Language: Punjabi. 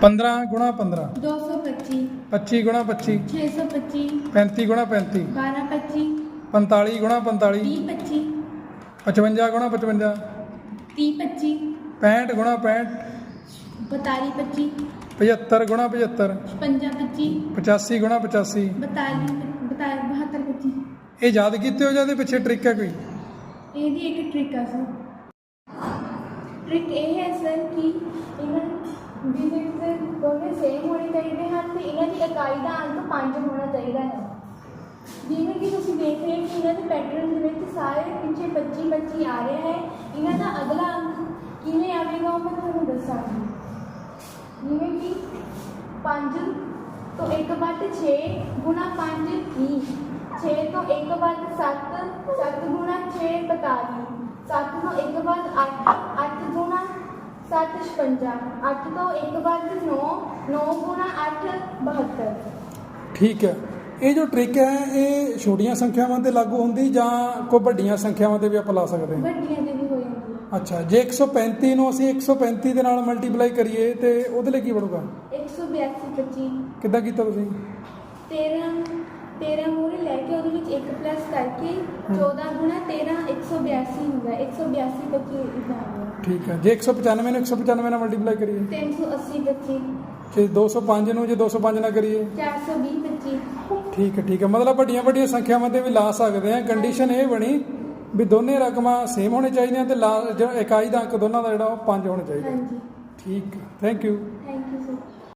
15 ਗੁਣਾ 15 225 25 ਗੁਣਾ 25 625 35 ਗੁਣਾ 35 1225 45 ਗੁਣਾ 45 3025 55 ਗੁਣਾ 55 3025 65 ਗੁਣਾ 65 4225 75 ਗੁਣਾ 75 5525 85 ਗੁਣਾ 85 42 7225 ਇਹ ਯਾਦ ਕੀਤੇ ਹੋ ਜਾਂ ਇਹਦੇ ਪਿੱਛੇ ਟ੍ਰਿਕ ਹੈ ਕੋਈ? ਇਹਦੀ ਇੱਕ ਟ੍ਰਿਕ ਆ ਸਰ। ਟ੍ਰਿਕ ਇਹ ਹੈ ਸਰ ਕਿ ਇਹਨਾਂ ਡਿਜਿਟਸ ਦੋਨੇ ਸੇਮ ਹੋਣੇ ਚਾਹੀਦੇ ਹਨ ਤੇ ਇਹਨਾਂ ਦੀ ਇਕਾਈ ਦਾ ਅੰਕ 5 ਹੋਣਾ ਚਾਹੀਦਾ ਹੈ। ਜਿਵੇਂ ਕਿ ਤੁਸੀਂ ਦੇਖ ਰਹੇ ਹੋ ਕਿ ਇਹਨਾਂ ਦੇ ਪੈਟਰਨ ਦੇ ਵਿੱਚ ਸਾਰੇ ਪਿੱਛੇ 25 25 ਆ ਰਿਹਾ ਹੈ। ਇਹਨਾਂ ਦਾ ਅਗਲਾ ਅੰਕ ਕਿਵੇਂ ਆਵੇਗਾ ਉਹ ਮੈਂ ਤੁਹਾਨੂੰ ਦੱਸਾਂਗੀ। ਜਿਵੇਂ ਕਿ 5 ਤੋਂ 1 ਵੱਧ 6 ਗੁਣਾ 5 30 6 ਤੋਂ 1 ਵੱਧ 7 7 ਗੁਣਾ 6 42 7 ਤੋਂ 1 ਵੱਧ 8 7 56 8 ਤੋਂ 1 ਵੱਧ 9 9 ਗੁਣਾ 8 72 ਠੀਕ ਹੈ। ਇਹ ਜੋ ਟ੍ਰਿਕ ਹੈ ਇਹ ਛੋਟੀਆਂ ਸੰਖਿਆਵਾਂ ਤੇ ਲਾਗੂ ਹੁੰਦੀ ਜਾਂ ਕੋਈ ਵੱਡੀਆਂ ਸੰਖਿਆਵਾਂ ਤੇ ਵੀ ਆਪਾਂ ਲਾ ਸਕਦੇ ਹਾਂ? ਵੱਡੀਆਂ ਦੇ ਵੀ ਹੋ ਜਾਂਦੀ ਹੈ। ਅੱਛਾ ਜੇ 135 ਨੂੰ ਅਸੀਂ 135 ਦੇ ਨਾਲ ਮਲਟੀਪਲਾਈ ਕਰੀਏ ਤੇ ਉਹਦੇ ਲਈ ਕੀ ਬਣੂਗਾ? 182 25 ਕਿੱਦਾਂ ਕੀਤਾ ਤੁਸੀਂ? 13 13 ਮੂਰੇ ਲੈ ਕੇ ਉਹਦੇ ਵਿੱਚ 1 ਪਲੱਸ ਕਰਕੇ 14 ਗੁਣਾ 13 182 ਹੁੰਦਾ ਹੈ 182 25 ਇਦਾਂ ਠੀਕ ਹੈ ਜੇ 195 ਨੂੰ 195 ਨਾਲ ਮਲਟੀਪਲਾਈ ਕਰੀਏ। 380 25 ਜੇ 205 ਨੂੰ ਜੇ 205 ਨਾਲ ਕਰੀਏ। 420 25 ਠੀਕ ਹੈ ਠੀਕ ਹੈ ਮਤਲਬ ਵੱਡੀਆਂ ਵੱਡੀਆਂ ਸੰਖਿਆਵਾਂ ਤੇ ਵੀ ਲਾ ਸਕਦੇ ਆ ਕੰਡੀਸ਼ਨ ਇਹ ਬਣੀ ਵੀ ਦੋਨੇ ਰਕਮਾਂ ਸੇਮ ਹੋਣੇ ਚਾਹੀਦੀਆਂ ਤੇ ਲਾ ਜਿਹੜਾ ਇਕਾਈ ਦਾ ਅੰਕ ਦੋਨਾਂ ਦਾ ਜਿਹੜਾ ਉਹ 5 ਹੋਣਾ ਚਾਹੀਦਾ। ਹਾਂਜੀ। ਠੀਕ ਹੈ ਥੈਂਕ ਯੂ